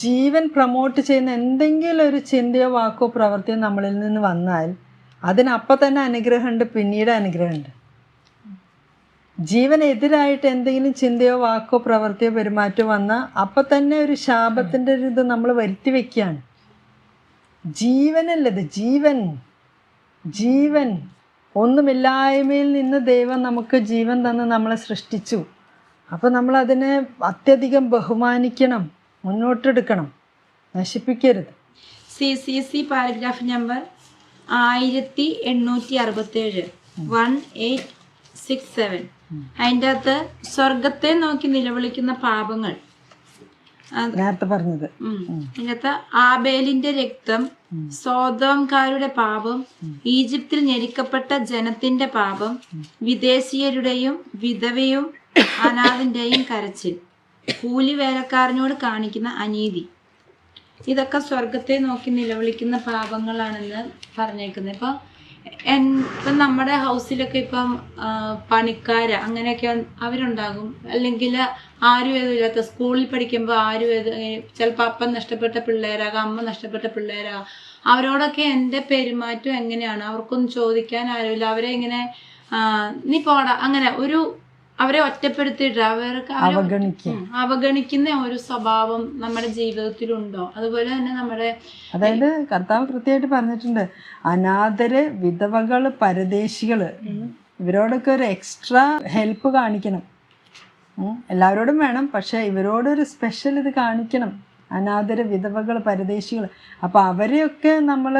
ജീവൻ promote ചെയ്യുന്ന എന്തെങ്കിലും ഒരു ചിന്തയോ വാക്കോ പ്രവൃത്തിയോ നമ്മളിൽ നിന്ന് വന്നാൽ അതിനപ്പം തന്നെ അനുഗ്രഹമുണ്ട് പിന്നീട് അനുഗ്രഹമുണ്ട്. ജീവനെതിരായിട്ട് എന്തെങ്കിലും ചിന്തയോ വാക്കോ പ്രവൃത്തിയോ പെരുമാറ്റമോ വന്നാൽ അപ്പം തന്നെ ഒരു ശാപത്തിന്റെ ഒരു ഇത് നമ്മൾ വരുത്തി വയ്ക്കുകയാണ് ജീവനല്ലത് ജീവൻ. ജീവൻ. ഒന്നുമില്ലായ്മയിൽ നിന്ന് ദൈവം നമുക്ക് ജീവൻ തന്ന് നമ്മളെ സൃഷ്ടിച്ചു. അപ്പോൾ നമ്മളതിനെ അത്യധികം ബഹുമാനിക്കണം. മുന്നോട്ടെടുക്കണം. നശിപ്പിക്കരുത്. C C C paragraph number ആയിരത്തി എണ്ണൂറ്റി അറുപത്തേഴ് വൺ എയ്റ്റ് സിക്സ് സെവൻ. അതിന്റെ അകത്ത് സ്വർഗത്തെ നോക്കി നിലവിളിക്കുന്ന പാപങ്ങൾ. നേരത്തെ പറഞ്ഞത്. അതിന്റെ അതിനകത്ത് ആബേലിന്റെ രക്തം സോതോംകാരുടെ പാപം ഈജിപ്തിൽ ഞെരുക്കപ്പെട്ട ജനത്തിന്റെ പാപം വിദേശീയരുടെയും വിധവയും അനാഥിന്റെയും കരച്ചിൽ. കൂലി വേലക്കാരനോട് കാണിക്കുന്ന അനീതി. ഇതൊക്കെ സ്വർഗത്തെ നോക്കി നിലവിളിക്കുന്ന പാപങ്ങളാണെന്ന് പറഞ്ഞേക്കുന്നത്. ഇപ്പൊ ഇപ്പം നമ്മുടെ ഹൗസിലൊക്കെ ഇപ്പം പണിക്കാര് അങ്ങനെയൊക്കെ അവരുണ്ടാകും. അല്ലെങ്കിൽ ആരും ഏതുമില്ലാത്ത സ്കൂളിൽ പഠിക്കുമ്പോൾ ആരും ഏത് ചിലപ്പോൾ അപ്പം നഷ്ടപ്പെട്ട പിള്ളേരാകാം അമ്മ നഷ്ടപ്പെട്ട പിള്ളേരാകാം അവരോടൊക്കെ എന്റെ പെരുമാറ്റം എങ്ങനെയാണ്? അവർക്കൊന്നും ചോദിക്കാൻ ആരുമില്ല. അവരെ ഇങ്ങനെ നീ പോടാ അങ്ങനെ ഒരു അവരെ ഒറ്റപ്പെടുത്തിയിട്ട് അവർക്ക് അവഗണിക്കും അവഗണിക്കുക അവഗണിക്കുന്ന ഒരു സ്വഭാവം നമ്മുടെ ജീവിതത്തിലുണ്ടോ? അതുപോലെ തന്നെ നമ്മുടെ അതായത് കർത്താവ് കൃത്യമായിട്ട് പറഞ്ഞിട്ടുണ്ട് അനാഥര് വിധവകൾ പരദേശികൾ ഇവരോടൊക്കെ ഒരു എക്സ്ട്രാ ഹെൽപ്പ് കാണിക്കണം. എല്ലാവരോടും വേണം പക്ഷെ ഇവരോടൊരു സ്പെഷ്യൽ ഇത് കാണിക്കണം. അനാഥര് വിധവകൾ പരദേശികൾ അപ്പോൾ അവരെയൊക്കെ നമ്മൾ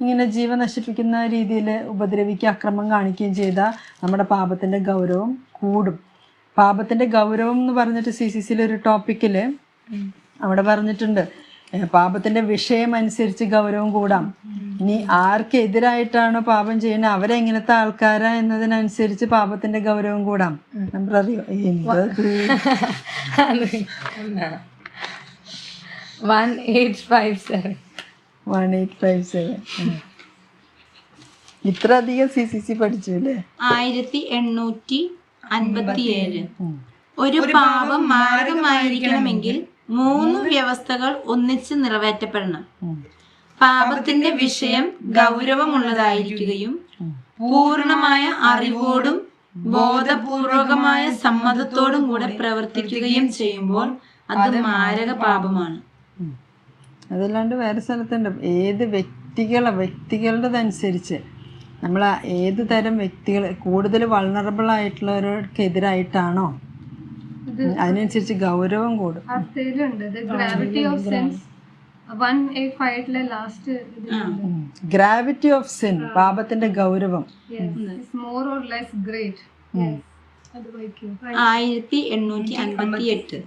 ഇങ്ങനെ ജീവൻ നശിപ്പിക്കുന്ന രീതിയിൽ ഉപദ്രവിക്കുക അക്രമം കാണിക്കുകയും ചെയ്താൽ നമ്മുടെ പാപത്തിന്റെ ഗൗരവം കൂടും. പാപത്തിന്റെ ഗൗരവം എന്ന് പറഞ്ഞിട്ട് സി സി സിയിൽ ഒരു ടോപ്പിക്കിൽ അവിടെ പറഞ്ഞിട്ടുണ്ട്. പാപത്തിന്റെ വിഷയം അനുസരിച്ച് ഗൗരവം കൂടാം. ഇനി ആർക്ക് എതിരായിട്ടാണോ പാപം ചെയ്യുന്നത്? അവരെങ്ങനത്തെ ആൾക്കാരാ എന്നതിനനുസരിച്ച് പാപത്തിന്റെ ഗൗരവം കൂടാം. നമ്മളറിയോ എന്തത് one eight five seven. One eight five seven. ഇത്ര അധികം സി സി സി പഠിച്ചു അല്ലേ? ആയിരത്തി എണ്ണൂറ്റി അൻപത്തിയേഴ്. ഒരു പാപം മാരകമായിരിക്കണമെങ്കിൽ മൂന്ന് വ്യവസ്ഥകൾ ഒന്നിച്ച് നിറവേറ്റപ്പെടണം. പാപത്തിന്റെ വിഷയം ഗൗരവമുള്ളതായിരിക്കുകയും പൂർണമായ അറിവോടും ബോധപൂർവകമായ സമ്മതത്തോടും കൂടെ പ്രവർത്തിക്കുകയും ചെയ്യുമ്പോൾ അത് മാരക പാപമാണ് അതല്ലാണ്ട് വേറെ സ്ഥലത്തുണ്ട്. ഏത് വ്യക്തികളെ വ്യക്തികളുടേതനുസരിച്ച് നമ്മൾ ഏത് തരം വ്യക്തികൾ കൂടുതൽ വൾണറബിൾ ആയിട്ടുള്ളവർക്കെതിരായിട്ടാണോ? അതിനനുസരിച്ച് ഗൗരവം കൂടും. ഗ്രാവിറ്റി ഓഫ് സിൻ പാപത്തിന്റെ ഗൗരവം. മോർ ഓർ ലെസ് ഗ്രേറ്റ് ആയിരത്തി എണ്ണൂറ്റി അൻപത്തി എട്ട്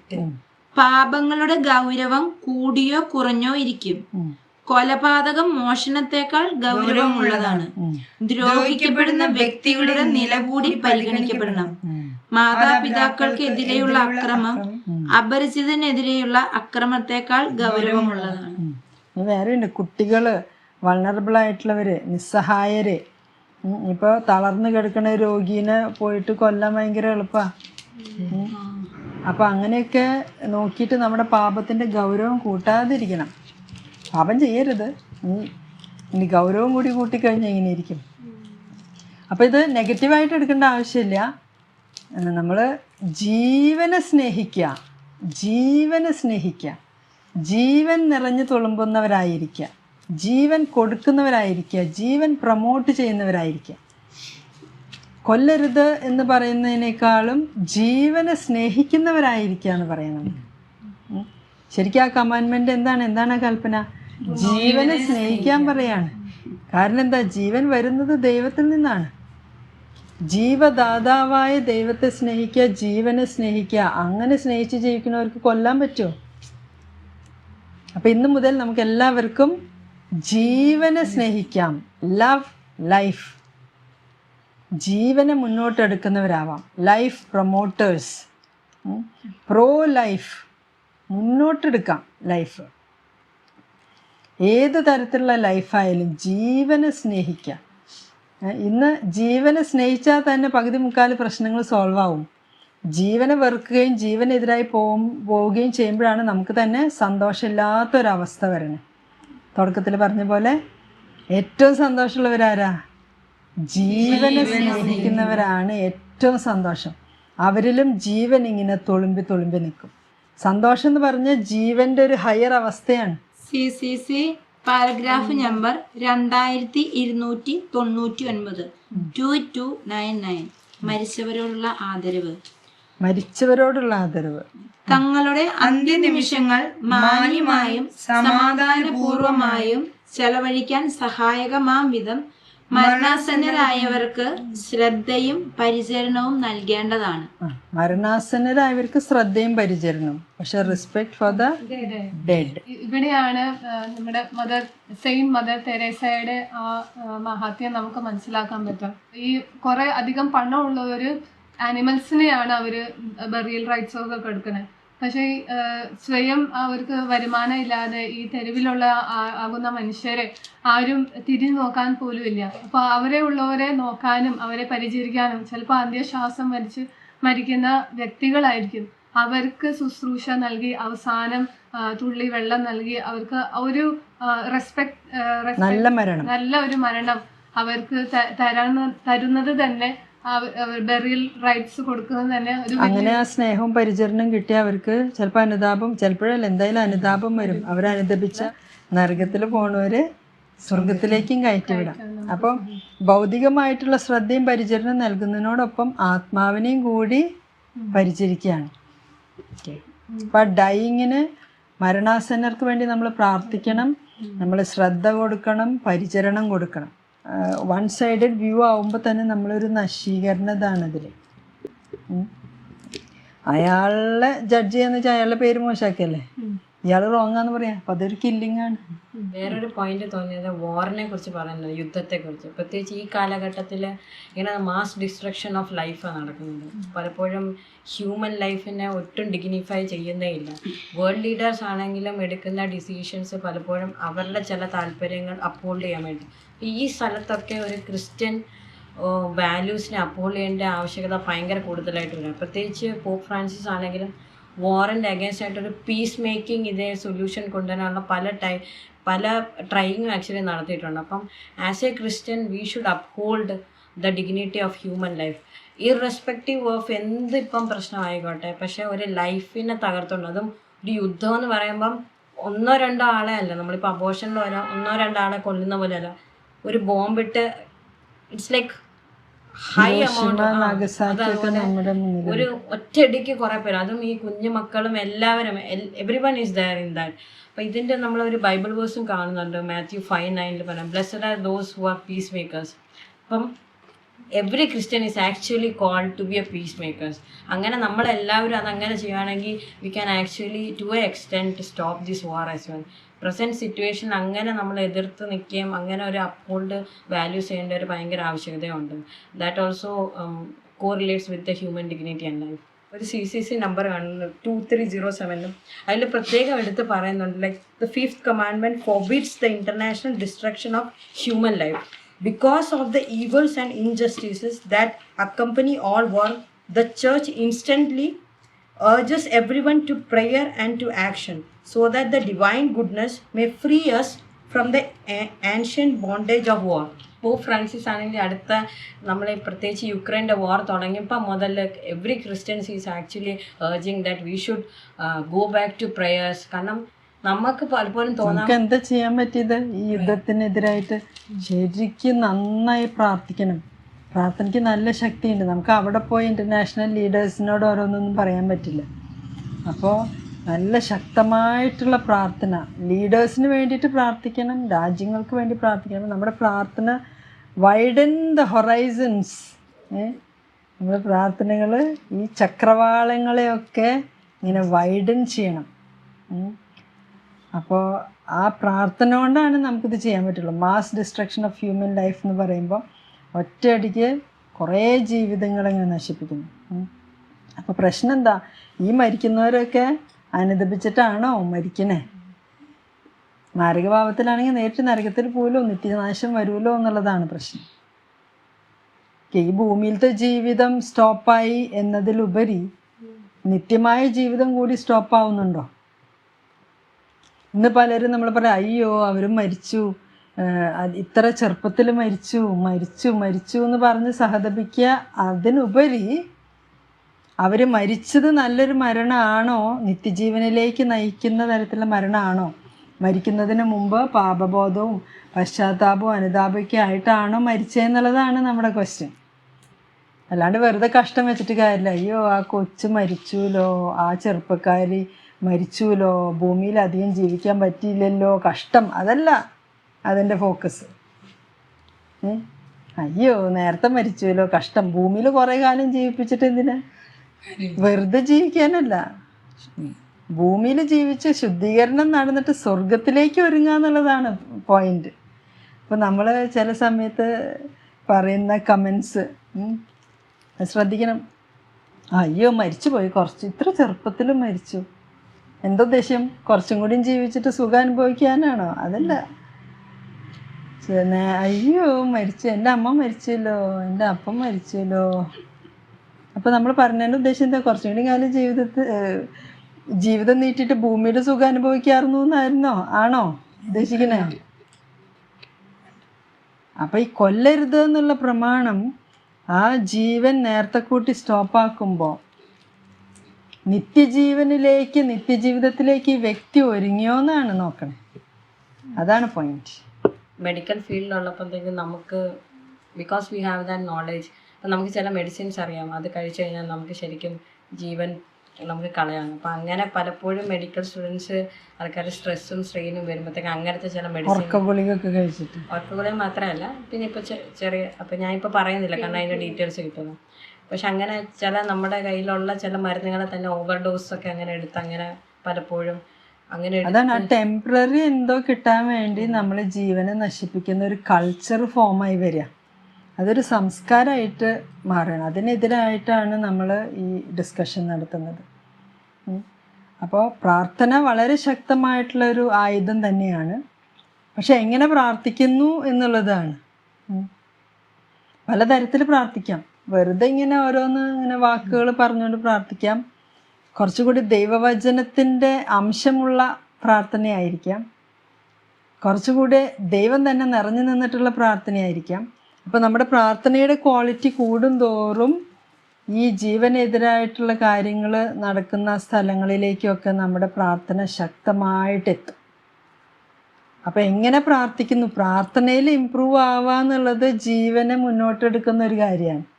പാപങ്ങളുടെ ഗൗരവം കൂടിയോ കുറഞ്ഞോ ഇരിക്കും. കൊലപാതകം മോഷണത്തെക്കാൾ ഗൗരവമുള്ളതാണ്. ദ്രോഹിക്കപ്പെടുന്ന വ്യക്തിയുടെ നില കൂടി പരിഗണിക്കപ്പെടണം. മാതാപിതാക്കൾക്കെതിരെയുള്ള അക്രമം അപരിചിതനെതിരെയുള്ള അക്രമത്തെക്കാൾ ഗൗരവമുള്ളതാണ്. ഇനി വേറെ ഉണ്ട്. കുട്ടികൾ വൾണറബിൾ ആയിട്ടുള്ളവര് നിസ്സഹായര്. ഇപ്പൊ തളർന്നു കിടക്കുന്ന രോഗീനെ പോയിട്ട് കൊല്ലാൻ ഭയങ്കര എളുപ്പാ. അപ്പൊ അങ്ങനെയൊക്കെ നോക്കിയിട്ട് നമ്മുടെ പാപത്തിന്റെ ഗൗരവം കൂട്ടാതിരിക്കണം. പാപം ചെയ്യരുത്. ഇനി ഗൗരവം കൂടി കൂട്ടിക്കഴിഞ്ഞാൽ ഇങ്ങനെ ഇരിക്കും. അപ്പൊ ഇത് നെഗറ്റീവായിട്ട് എടുക്കേണ്ട ആവശ്യമില്ല. നമ്മൾ ജീവനെ സ്നേഹിക്കുക ജീവനെ സ്നേഹിക്കുക ജീവൻ നിറഞ്ഞു തുളുമ്പുന്നവരായിരിക്കുക ജീവൻ കൊടുക്കുന്നവരായിരിക്കുക ജീവൻ പ്രൊമോട്ട് ചെയ്യുന്നവരായിരിക്കുക കൊല്ലരുത് എന്ന് പറയുന്നതിനേക്കാളും ജീവനെ സ്നേഹിക്കുന്നവരായിരിക്കുക എന്ന് പറയുന്നത്. ശരിക്കും ആ കമാൻമെന്റ് എന്താണ്? എന്താണ് കൽപ്പന? ജീവനെ സ്നേഹിക്കാൻ പറയാണ്. കാരണം എന്താ? ജീവൻ വരുന്നത് ദൈവത്തിൽ നിന്നാണ്. ജീവദാതാവായ ദൈവത്തെ സ്നേഹിക്കുക ജീവനെ സ്നേഹിക്കുക. അങ്ങനെ സ്നേഹിച്ച് ജീവിക്കുന്നവർക്ക് കൊല്ലാൻ പറ്റുമോ? അപ്പം ഇന്ന് മുതൽ നമുക്ക് എല്ലാവർക്കും ജീവനെ സ്നേഹിക്കാം. ലവ് ലൈഫ് ജീവനെ മുന്നോട്ടെടുക്കുന്നവരാവാം. ലൈഫ് പ്രൊമോട്ടേഴ്സ് പ്രോ ലൈഫ് മുന്നോട്ടെടുക്കാം. ലൈഫ് ഏത് തരത്തിലുള്ള ലൈഫായാലും ജീവനെ സ്നേഹിക്കുക ഇന്ന് ജീവനെ സ്നേഹിച്ചാൽ തന്നെ പകുതി മുക്കാൽ പ്രശ്നങ്ങൾ സോൾവ് ആവും. ജീവനെ വെറുക്കുകയും ജീവനെതിരായി പോകും പോവുകയും ചെയ്യുമ്പോഴാണ് നമുക്ക് തന്നെ സന്തോഷമില്ലാത്തൊരവസ്ഥ വരുന്നത്. തുടക്കത്തിൽ പറഞ്ഞ പോലെ ഏറ്റവും സന്തോഷമുള്ളവരാരാ? ജീവനെ സ്നേഹിക്കുന്നവരാണ് ഏറ്റവും സന്തോഷം. അവരിലും ജീവൻ ഇങ്ങനെ തുളുമ്പി തുളുമ്പി നിൽക്കും. സന്തോഷം എന്ന് പറഞ്ഞാൽ ജീവന്റെ ഒരു ഹയർ അവസ്ഥയാണ്. C C C paragraph number രണ്ടായിരത്തി ഇരുന്നൂറ്റി തൊണ്ണൂറ്റി ഒൻപത് ടു ടു നയൻ നയൻ മരിച്ചവരോടുള്ള ആദരവ്. മരിച്ചവരോടുള്ള ആദരവ്. തങ്ങളുടെ അന്ത്യനിമിഷങ്ങൾ മാന്യമായും സമാധാനപൂർവമായും ചെലവഴിക്കാൻ സഹായകമാം വിധം മരണാസന്നരായവർക്ക് ശ്രദ്ധയും പരിചരണവും നൽകേണ്ടതാണ്. മരണാസന്നരായവർക്ക് ശ്രദ്ധയും പരിചരണവും. പക്ഷെ റെസ്പെക്ട് ഫോർ ദ ഡെഡ് ഇവിടെയാണ് നമ്മുടെ മദർ സെയിം മദർ തെരേസയുടെ ആ മഹാത്യം മഹാത്മ്യം നമുക്ക് മനസ്സിലാക്കാൻ പറ്റും. ഈ കുറെ അധികം പണമുള്ളവര് ആനിമൽസിനെയാണ് അവർ ബറിയൽ റൈറ്റ്സ് ഒക്കെ കൊടുക്കുന്നത് പക്ഷേ സ്വയം അവർക്ക് വരുമാനം ഇല്ലാതെ ഈ തെരുവിലുള്ള ആകുന്ന മനുഷ്യരെ ആരും തിരിഞ്ഞു നോക്കാൻ പോലും ഇല്ല അപ്പൊ അവരെ ഉള്ളവരെ നോക്കാനും അവരെ പരിചരിക്കാനും ചിലപ്പോൾ അന്ത്യശ്വാസം വലിച്ച് മരിക്കുന്ന വ്യക്തികളായിരിക്കും. അവർക്ക് ശുശ്രൂഷ നൽകി അവസാനം തുള്ളി വെള്ളം നൽകി അവർക്ക് ഒരു റെസ്പെക്ട് നല്ല മരണം. നല്ല ഒരു മരണം അവർക്ക് തരുന്നത് തന്നെ ബെറിയൽ റൈറ്റ്സ് കൊടുക്കുന്നത് തന്നെ ഒരു അങ്ങനെ ആ സ്നേഹവും പരിചരണം കിട്ടിയ അവർക്ക് ചിലപ്പോൾ അനുതാപം ചിലപ്പോഴല്ല എന്തായാലും അനുതാപം വരും. അവരനുദപിച്ച നരകത്തിൽ പോണവര് സ്വർഗത്തിലേക്കും കയറ്റിവിടാം. അപ്പം ഭൗതികമായിട്ടുള്ള ശ്രദ്ധയും പരിചരണം നൽകുന്നതിനോടൊപ്പം ആത്മാവിനെയും കൂടി പരിചരിക്കുകയാണ്. അപ്പം ഡൈയിങ്ങിന് മരണാസന്നർക്ക് വേണ്ടി നമ്മൾ പ്രാർത്ഥിക്കണം നമ്മൾ ശ്രദ്ധ കൊടുക്കണം പരിചരണം കൊടുക്കണം. വൺ സൈഡഡ് വ്യൂ ആവുമ്പോൾ തന്നെ നമ്മളൊരു നശീകരണതാണ് അതിൽ അയാളെ ജഡ്ജ് ചെയ്യാന്ന് വെച്ചാൽ അയാളുടെ പേര് മോശമാക്കിയല്ലേ ഇയാൾ റോങ് ആന്ന് പറയാ. അപ്പൊ അതൊരു കില്ലിംഗ് ആണ്. വേറൊരു പോയിന്റ് തോന്നിയത് വാറിനെ കുറിച്ച് പറയുന്നത് യുദ്ധത്തെ കുറിച്ച്. പ്രത്യേകിച്ച് ഈ കാലഘട്ടത്തിൽ ഇങ്ങനെ മാസ് ഡിസ്ട്രക്ഷൻ ഓഫ് ലൈഫാണ് നടക്കുന്നത്. പലപ്പോഴും ഹ്യൂമൻ ലൈഫിനെ ഒട്ടും ഡിഗ്നിഫൈ ചെയ്യുന്നേ ഇല്ല. വേൾഡ് ലീഡേഴ്സ് ആണെങ്കിലും എടുക്കുന്ന ഡിസിഷൻസ് പലപ്പോഴും അവരുടെ ചില താല്പര്യങ്ങൾ അപ്പോൾഡ് ചെയ്യാൻ വേണ്ടി. ഈ സ്ഥലത്തൊക്കെ ഒരു ക്രിസ്ത്യൻ വാല്യൂസിനെ അപ്പോൾഡ് ചെയ്യേണ്ട ആവശ്യകത ഭയങ്കര കൂടുതലായിട്ട് വരും. പ്രത്യേകിച്ച് പോപ്പ് ഫ്രാൻസിസ് ആണെങ്കിലും വാറിന്റെ അഗേൻസ്റ്റ് ആയിട്ടൊരു പീസ് മേക്കിംഗ് ഇതേ സൊല്യൂഷൻ കൊണ്ടുവരാനുള്ള പല ടൈ പല ട്രൈയിങ്ങും ആക്ച്വലി നടത്തിയിട്ടുണ്ട്. അപ്പം as a Christian we should uphold the dignity of human life irrespective of എന്ത് ഇപ്പം പ്രശ്നമായിക്കോട്ടെ പക്ഷേ ഒരു ലൈഫിനെ തകർത്തുണ്ട് അതും ഒരു യുദ്ധം എന്ന് പറയുമ്പം ഒന്നോ രണ്ടോ ആളെ അല്ല. നമ്മളിപ്പോൾ അബോഷനിൽ വരാം ഒന്നോ രണ്ടോ ആളെ കൊല്ലുന്ന പോലെ അല്ല ഒരു ബോംബിട്ട് ഇറ്റ്സ് ലൈക്ക് ഹൈ എമൗണ്ട് ഒരു ഒറ്റയടിക്ക് കുറെ പേര് അതും ഈ കുഞ്ഞു മക്കളും എല്ലാവരും every one is there in that അപ്പൊ ഇതിന്റെ നമ്മൾ ഒരു ബൈബിൾ വേഴ്സും കാണുന്നുണ്ട്. മാത്യു ഫൈവ് നയനിൽ പറയാം. Blessed are those who are peace makers അപ്പം every Christian is actually called to be a peace makers അങ്ങനെ നമ്മളെല്ലാവരും അതങ്ങനെ ചെയ്യുകയാണെങ്കിൽ we can actually to a extent stop this war as well present situation അങ്ങനെ നമ്മൾ എതിർത്ത് നിൽക്കുകയും അങ്ങനെ ഒരു അപ്പോൾഡ് വാല്യൂസ് ചെയ്യേണ്ട ഒരു ഭയങ്കര ആവശ്യകതയുണ്ട്. That also correlates with the human dignity and life ഒരു സി സി സി നമ്പർ കാണുന്നു ടു ത്രീ സീറോ സെവനിലും അതിൽ പ്രത്യേകം എടുത്ത് പറയുന്നുണ്ട് like the fifth forbids the international destruction of human life because of the evils and injustices that accompany all war the church instantly urges everyone to prayer and to action so that the divine goodness may free us from the a- ancient bondage of war. Pope Francis ആണെങ്കിൽ അടുത്ത നമ്മൾ പ്രത്യേകിച്ച് യുക്രൈന്റെ war തുടങ്ങിയപ്പോൾ മുതൽ every Christians is actually urging that we should go back to prayers കാരണം നമുക്ക് പലപ്പോഴും തോന്നാം എന്താ ചെയ്യാൻ പറ്റിയത്? ഈ യുദ്ധത്തിനെതിരായിട്ട് ശരിക്കും നന്നായി പ്രാർത്ഥിക്കണം. പ്രാർത്ഥനയ്ക്ക് നല്ല ശക്തിയുണ്ട്. നമുക്ക് അവിടെ പോയി ഇന്റർനാഷണൽ ലീഡേഴ്സിനോട് ഓരോന്നൊന്നും പറയാൻ പറ്റില്ല. അപ്പോൾ നല്ല ശക്തമായിട്ടുള്ള പ്രാർത്ഥന. ലീഡേഴ്സിന് വേണ്ടിയിട്ട് പ്രാർത്ഥിക്കണം. രാജ്യങ്ങൾക്ക് വേണ്ടി പ്രാർത്ഥിക്കണം. നമ്മുടെ പ്രാർത്ഥന വൈഡൻ ദ ഹൊറൈസൺസ് നമ്മുടെ പ്രാർത്ഥനകൾ ഈ ചക്രവാളങ്ങളെയൊക്കെ ഇങ്ങനെ വൈഡൻ ചെയ്യണം. അപ്പോൾ ആ പ്രാർത്ഥന കൊണ്ടാണ് നമുക്കിത് ചെയ്യാൻ പറ്റുള്ളൂ. Mass destruction of human life എന്ന് പറയുമ്പോൾ ഒറ്റയടിക്ക് കുറേ ജീവിതങ്ങളിങ്ങനെ നശിപ്പിക്കുന്നു. അപ്പോൾ പ്രശ്നം എന്താ? ഈ മരിക്കുന്നവരൊക്കെ അനുദപിച്ചിട്ടാണോ മരിക്കണേ? മാരകഭാവത്തിലാണെങ്കിൽ നേരിട്ട് നരകത്തിൽ പോലും നിത്യനാശം വരുമല്ലോ എന്നുള്ളതാണ് പ്രശ്നം. ഈ ഭൂമിയിലത്തെ ജീവിതം സ്റ്റോപ്പായി എന്നതിലുപരി നിത്യമായ ജീവിതം കൂടി സ്റ്റോപ്പ് ആവുന്നുണ്ടോ? ഇന്ന് പലരും നമ്മൾ പറയാം അയ്യോ അവരും മരിച്ചു. ഇത്ര ചെറുപ്പത്തിൽ മരിച്ചു. മരിച്ചു മരിച്ചു എന്ന് പറഞ്ഞ് സഹതപിക്കുക അതിനുപരി അവർ മരിച്ചത് നല്ലൊരു മരണമാണോ നിത്യജീവനിലേക്ക് നയിക്കുന്ന തരത്തിലുള്ള മരണമാണോ മരിക്കുന്നതിന് മുമ്പ് പാപബോധവും പശ്ചാത്താപവും അനുതാപമൊക്കെ ആയിട്ടാണോ മരിച്ചതെന്നുള്ളതാണ് നമ്മുടെ ക്വസ്റ്റ്യൻ അല്ലാണ്ട് വെറുതെ കഷ്ടം വെച്ചിട്ട് കാര്യമില്ല. അയ്യോ ആ കൊച്ചു മരിച്ചുല്ലോ ആ ചെറുപ്പക്കാരി മരിച്ചുല്ലോ ഭൂമിയിൽ അധികം ജീവിക്കാൻ പറ്റിയില്ലല്ലോ കഷ്ടം. അതല്ല അതിന്റെ ഫോക്കസ് അയ്യോ നേരത്തെ മരിച്ചുവല്ലോ കഷ്ടം. ഭൂമിയിൽ കുറേ കാലം ജീവിപ്പിച്ചിട്ട് എന്തിനാ? വെറുതെ ജീവിക്കാനല്ല. ഭൂമിയിൽ ജീവിച്ച് ശുദ്ധീകരണം നടന്നിട്ട് സ്വർഗത്തിലേക്ക് ഒരുങ്ങുക എന്നുള്ളതാണ് പോയിന്റ് അപ്പോൾ നമ്മൾ ചില സമയത്ത് പറയുന്ന കമൻസ് ശ്രദ്ധിക്കണം. അയ്യോ മരിച്ചു പോയി കുറച്ച് ഇത്ര ചെറുപ്പത്തിൽ മരിച്ചു. എന്തുദ്ദേശം കുറച്ചും കൂടിയും ജീവിച്ചിട്ട് സുഖം അനുഭവിക്കാനാണോ? അതല്ല. അയ്യോ മരിച്ചു. എന്റെ അമ്മ മരിച്ചല്ലോ. എന്റെ അപ്പം മരിച്ചല്ലോ. അപ്പോൾ നമ്മൾ പറഞ്ഞതിന്റെ ഉദ്ദേശം എന്താ? കുറച്ചും കൂടി കാലം ജീവിതത്തിൽ ജീവിതം നീട്ടിട്ട് ഭൂമിയുടെ സുഖം അനുഭവിക്കാറുന്നു എന്നായിരുന്നോ? ആണോ ഉദ്ദേശിക്കണേ? അപ്പം ഈ കൊല്ലരുത് എന്നുള്ള പ്രമാണം ആ ജീവൻ നേരത്തെ കൂട്ടി സ്റ്റോപ്പാക്കുമ്പോൾ നിത്യജീവനിലേക്ക് നിത്യജീവിതത്തിലേക്ക് ഈ വ്യക്തി ഒരുങ്ങിയോ എന്നാണ് നോക്കണേ. അതാണ് പോയിന്റ് മെഡിക്കൽ ഫീൽഡിലുള്ളപ്പോഴത്തേക്കും നമുക്ക് because we have that knowledge അപ്പം നമുക്ക് ചില മെഡിസിൻസ് അറിയാം. അത് കഴിച്ചു കഴിഞ്ഞാൽ നമുക്ക് ശരിക്കും ജീവൻ നമുക്ക് കളയാണ് അപ്പം അങ്ങനെ പലപ്പോഴും മെഡിക്കൽ സ്റ്റുഡൻസ് ആൾക്കാർ സ്ട്രെസ്സും സ്ട്രെയിനും വരുമ്പോഴത്തേക്കും അങ്ങനത്തെ ചില മെഡിസിൻ കഴിച്ചിട്ട്. ഉറക്കുകളെയും മാത്രമല്ല. പിന്നെ ഇപ്പോൾ ചെറിയ അപ്പം ഞാനിപ്പോൾ പറയുന്നില്ല കാരണം അതിന്റെ ഡീറ്റെയിൽസ് കിട്ടുന്നു. പക്ഷെ അങ്ങനെ ചില നമ്മുടെ കയ്യിലുള്ള ചില മരുന്നുകളെ തന്നെ ഓവർ ഡോസ് ഒക്കെ അങ്ങനെ എടുത്ത് അങ്ങനെ പലപ്പോഴും അങ്ങനെ അതാണ് ആ ടെമ്പററി എന്തോ കിട്ടാൻ വേണ്ടി നമ്മൾ ജീവനെ നശിപ്പിക്കുന്ന ഒരു കൾച്ചർ ഫോമായി വരിക. അതൊരു സംസ്കാരമായിട്ട് മാറണം അതിനെതിരായിട്ടാണ് നമ്മൾ ഈ ഡിസ്കഷൻ നടത്തുന്നത്. അപ്പോൾ പ്രാർത്ഥന വളരെ ശക്തമായിട്ടുള്ളൊരു ആയുധം തന്നെയാണ്. പക്ഷെ എങ്ങനെ പ്രാർത്ഥിക്കുന്നു എന്നുള്ളതാണ്. പലതരത്തിൽ പ്രാർത്ഥിക്കാം. വെറുതെ ഇങ്ങനെ ഓരോന്ന് ഇങ്ങനെ വാക്കുകൾ പറഞ്ഞുകൊണ്ട് പ്രാർത്ഥിക്കാം. കുറച്ചുകൂടി ദൈവവചനത്തിന്റെ അംശമുള്ള പ്രാർത്ഥനയായിരിക്കാം. കുറച്ചുകൂടി ദൈവം തന്നെ നിറഞ്ഞു നിന്നിട്ടുള്ള പ്രാർത്ഥനയായിരിക്കാം. അപ്പോൾ നമ്മുടെ പ്രാർത്ഥനയുടെ ക്വാളിറ്റി കൂടുന്തോറും ഈ ജീവനെതിരായിട്ടുള്ള കാര്യങ്ങൾ നടക്കുന്ന സ്ഥലങ്ങളിലേക്കൊക്കെ നമ്മുടെ പ്രാർത്ഥന ശക്തമായിട്ടെത്തും. അപ്പോൾ എങ്ങനെ പ്രാർത്ഥിക്കുന്നു? പ്രാർത്ഥനയിൽ ഇമ്പ്രൂവ് ആവുക എന്നുള്ളത് ജീവനെ മുന്നോട്ടെടുക്കുന്ന ഒരു കാര്യമാണ്.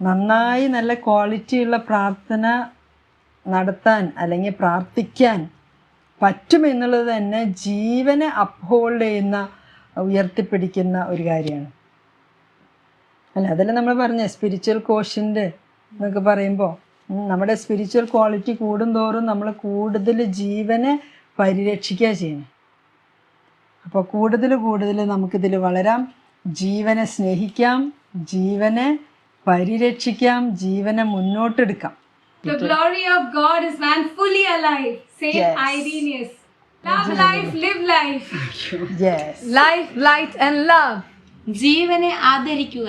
നന്നായി നല്ല ക്വാളിറ്റിയുള്ള പ്രാർത്ഥന നടത്താൻ അല്ലെങ്കിൽ പ്രാർത്ഥിക്കാൻ പറ്റുമെന്നുള്ളത് തന്നെ ജീവനെ അപ്ഹോൾഡ് ചെയ്യുന്ന ഉയർത്തിപ്പിടിക്കുന്ന ഒരു കാര്യമാണ്. അല്ല അതല്ല നമ്മൾ പറഞ്ഞ സ്പിരിച്വൽ കോഷ്യന്റ് എന്നൊക്കെ പറയുമ്പോൾ നമ്മുടെ സ്പിരിച്വൽ ക്വാളിറ്റി കൂടുന്തോറും നമ്മൾ കൂടുതൽ ജീവനെ പരിരക്ഷിക്കുക ചെയ്യണം അപ്പോൾ കൂടുതൽ കൂടുതൽ നമുക്കിതിൽ വളരാം ജീവനെ സ്നേഹിക്കാം ജീവനെ പരിരക്ഷിക്കാം ജീവനെ മുന്നോട്ടെടുക്കാം The glory of God is man fully alive. Saint Yes. Irenaeus. Love life, live life. Yes. Life, light, and love. ജീവനെ ആദരിക്കുക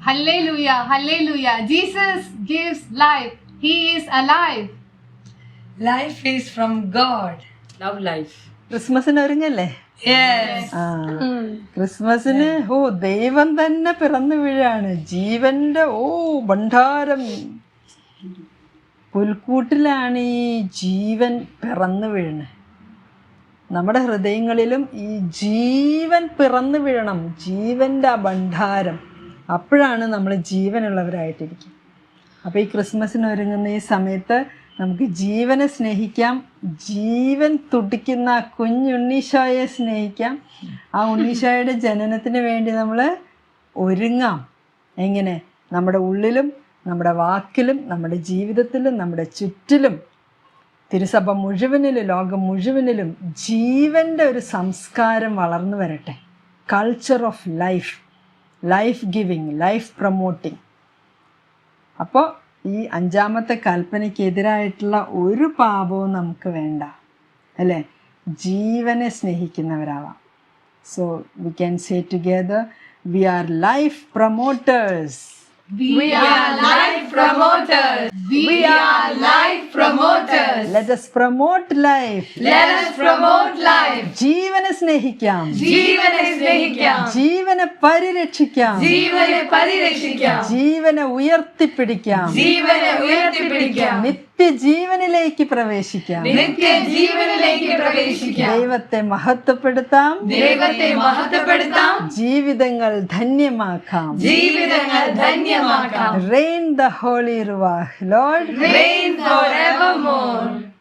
Hallelujah, hallelujah. Jesus gives life. He is alive. Life is from God. Love life ക്രിസ്മസിന് ഒരുങ്ങല്ലേ ക്രിസ്മസിന് ഓ ദൈവം തന്നെ പിറന്നു വീഴാണ്. ജീവന്റെ ഓ ഭണ്ഡാരം. പുൽക്കൂട്ടിലാണ് ഈ ജീവൻ പിറന്നു വീഴുന്നത് നമ്മുടെ ഹൃദയങ്ങളിലും ഈ ജീവൻ പിറന്നു വീഴണം. ജീവന്റെ ആ ഭണ്ഡാരം. അപ്പോഴാണ് നമ്മൾ ജീവനുള്ളവരായിട്ടിരിക്കുക. അപ്പോൾ ഈ ക്രിസ്മസിന് ഒരുങ്ങുന്ന ഈ സമയത്ത് നമുക്ക് ജീവനെ സ്നേഹിക്കാം. ജീവൻ തുടിക്കുന്ന കുഞ്ഞുണ്ണീശോയെ സ്നേഹിക്കാം. ആ ഉണ്ണീശോയുടെ ജനനത്തിന് വേണ്ടി നമ്മൾ ഒരുങ്ങാം. എങ്ങനെ? നമ്മുടെ ഉള്ളിലും നമ്മുടെ വാക്കിലും നമ്മുടെ ജീവിതത്തിലും നമ്മുടെ ചുറ്റിലും തിരുസഭ മുഴുവനിലും ലോകം മുഴുവനിലും ജീവന്റെ ഒരു സംസ്കാരം വളർന്നു വരട്ടെ. Culture of life life giving life promoting അപ്പോൾ ഈ അഞ്ചാമത്തെ കൽപ്പനയ്ക്കെതിരായിട്ടുള്ള ഒരു പാപവും നമുക്ക് വേണ്ട അല്ലേ ജീവനെ സ്നേഹിക്കുന്നവരാവാം so we can say together we are life promoters We are life promoters. We are life promoters. Let us promote life Let us promote life. ജീവനെ സ്നേഹിക്കാം. ജീവനെ സ്നേഹിക്കാം. ജീവനെ പരിരക്ഷിക്കാം. ജീവനെ പരിരക്ഷിക്കാം. ജീവനെ ഉയർത്തിപ്പിടിക്കാം. ജീവനെ ഉയർത്തിപ്പിടിക്കാം. നിത്യജീവനിലേക്ക് പ്രവേശിക്കാം. നിത്യജീവനിലേക്ക് പ്രവേശിക്കാം. ദൈവത്തെ മഹത്വപ്പെടുത്താം. ദൈവത്തെ മഹത്വപ്പെടുത്താം. ജീവിതങ്ങൾ ധന്യമാക്കാം. ജീവിതങ്ങൾ ധന്യമാക്കാം. Reign the holy ruah lord reign for forevermore.